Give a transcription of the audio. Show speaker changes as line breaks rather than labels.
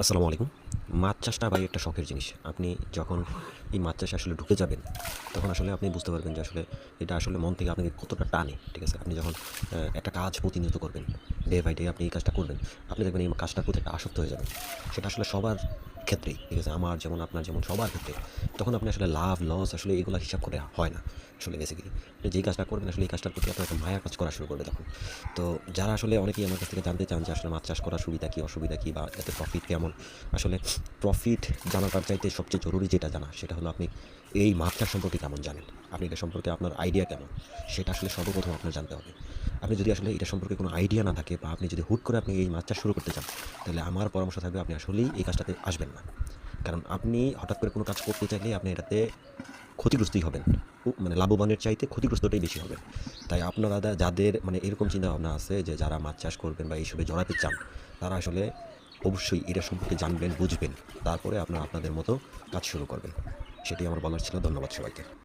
আসসালামু আলাইকুম। মাছ চাষটা ভাই একটা শখের জিনিস। আপনি যখন এই মাছ চাষে আসলে ঢুকে যাবেন, তখন আসলে আপনি বুঝতে পারবেন যে আসলে এটা আসলে মন থেকে আপনাকে কতটা টানে, ঠিক আছে? আপনি যখন একটা কাজ প্রতিনিয়ত করবেন ডে বাই ডে আপনি এই কাজটা করবেন। আপনি দেখবেন এই কাজটার প্রতি একটা আসক্ত হয়ে যাবেন। সেটা আসলে সবার ক্ষেত্রেই, ঠিক আছে? আমার যেমন, আপনার যেমন, সবার ক্ষেত্রে। তখন আপনি আসলে লাভ, লস আসলে এগুলো হিসাব করে হয় না, আসলে বেসিক্যালি আপনি যেই কাজটা করবেন, আসলে এই কাজটার প্রতি আপনার একটা মায়া কাজ করা শুরু করবে তখন তো যারা আসলে অনেকেই আমার কাছ থেকে জানতে চান যে আসলে মাছ চাষ করার সুবিধা কী, অসুবিধা কী, বা এতে প্রফিট কেমন? আসলে প্রফিট জানাটার চাইতে সবচেয়ে জরুরি যেটা জানা, সেটা হলো আপনি এই মাছ চাষ সম্পর্কে কেমন জানেন? আপনি এটা সম্পর্কে আপনার আইডিয়া কেমন? সেটা আসলে সর্বপ্রথম আপনার জানতে হবে। আপনি যদি আসলে এটা সম্পর্কে কোনো আইডিয়া না থাকে বা আপনি যদি হুট করে আপনি এই মাছ চাষ শুরু করতে চান, তাহলে আমার পরামর্শ থাকবে আপনি আসলেই এই কাজটাতে আসবেন না। কারণ আপনি হঠাৎ করে কোনো কাজ করতে চাইলে আপনি এটাতে ক্ষতিগ্রস্তই হবেন। মানে লাভবানের চাইতে ক্ষতিগ্রস্তটাই বেশি হবে তাই আপনারা যাদের মানে এরকম চিন্তা ভাবনা আছে যে যারা মাছ চাষ করবেন বা এইসবে জড়াতে চান, তারা আসলে অবশ্যই এটা সম্পর্কে জানবেন, বুঝবেন। তারপরে আপনারা আপনাদের মতো কাজ শুরু করবেন। সেটাই আমার বলার ছিল। ধন্যবাদ সবাইকে।